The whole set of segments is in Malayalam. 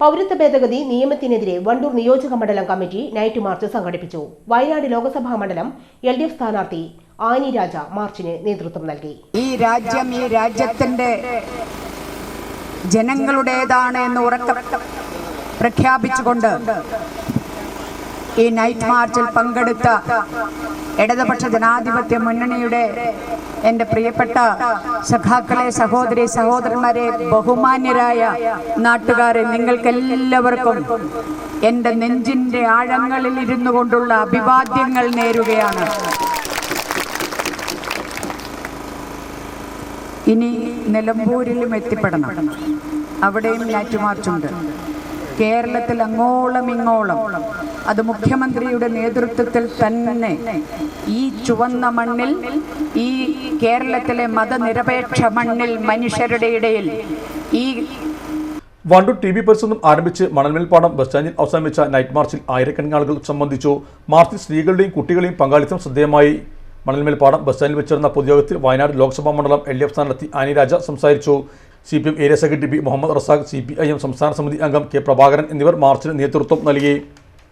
പൗരത്വ ഭേദഗതി നിയമത്തിനെതിരെ വണ്ടൂർ നിയോജക മണ്ഡലം കമ്മിറ്റി നൈറ്റ് മാർച്ച് സംഘടിപ്പിച്ചു. വയനാട് ലോക്സഭാ മണ്ഡലം എൽ ഡി എഫ് സ്ഥാനാർത്ഥി ആനി രാജ മാർച്ചിന് നേതൃത്വം നൽകി. ഈ രാജ്യം ഈ രാജ്യത്തിന്റെ ജനങ്ങളുടേതാണ് എന്ന് ഉറക്കം പ്രഖ്യാപിച്ചുകൊണ്ട് ഈ നൈറ്റ് മാർച്ചിൽ പങ്കെടുത്ത ഇടതുപക്ഷ ജനാധിപത്യ മുന്നണിയുടെ എന്റെ പ്രിയപ്പെട്ട സഖാക്കളെ സഹോദരി സഹോദരന്മാരെ ബഹുമാന്യരായ നാട്ടുകാരെ നിങ്ങൾക്കെല്ലാവർക്കും എന്റെ നെഞ്ചിന്റെ ആഴങ്ങളിൽ ഇരുന്നു കൊണ്ടുള്ള അഭിവാദ്യങ്ങൾ നേരുകയാണ്. ഇനി നിലമ്പൂരിലും എത്തിപ്പെടണം. അവിടെയും ഞാറ്റുമാർച്ചുണ്ട് കേരളത്തിൽ അങ്ങോളം ഇങ്ങോളം അത് മുഖ്യമന്ത്രിയുടെ നേതൃത്വത്തിൽ തന്നെ ഈ ചുവന്ന മണ്ണിൽ ഈ കേരളത്തിലെ മതനിരപേക്ഷ മണ്ണിൽ മനുഷ്യരുടെ ഇടയിൽ ഈ വണ്ടൂർ ടി വി പരിസരം ആരംഭിച്ച് മണൽമേൽപ്പാടം ബസ് സ്റ്റാൻഡിൽ അവസാനിച്ച നൈറ്റ് മാർച്ചിൽ ആയിരക്കണക്കിന് ആളുകൾ സംബന്ധിച്ചു. മാർച്ചിൽ സ്ത്രീകളുടെയും കുട്ടികളെയും പങ്കാളിത്തം ശ്രദ്ധേയമായി. മണൽമേൽപ്പാടം ബസ് സ്റ്റാൻഡിൽ വെച്ചിരുന്ന പൊതുയോഗത്തിൽ വയനാട് ലോക്സഭാ മണ്ഡലം എൽ ഡി എഫ് സ്ഥാനാർത്ഥി ആനി രാജ സംസാരിച്ചു. C P M area secretary P Muhammad Razak C P I M സംസ്ഥാന സമിതി അംഗം കെ പ്രഭാകരൻ എന്നിവർ മാർച്ചിന് നേതൃത്വം നൽകി.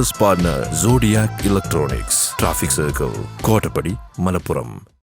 business partner Zodiac Electronics, Traffic Circle, Kotapadi, Malappuram.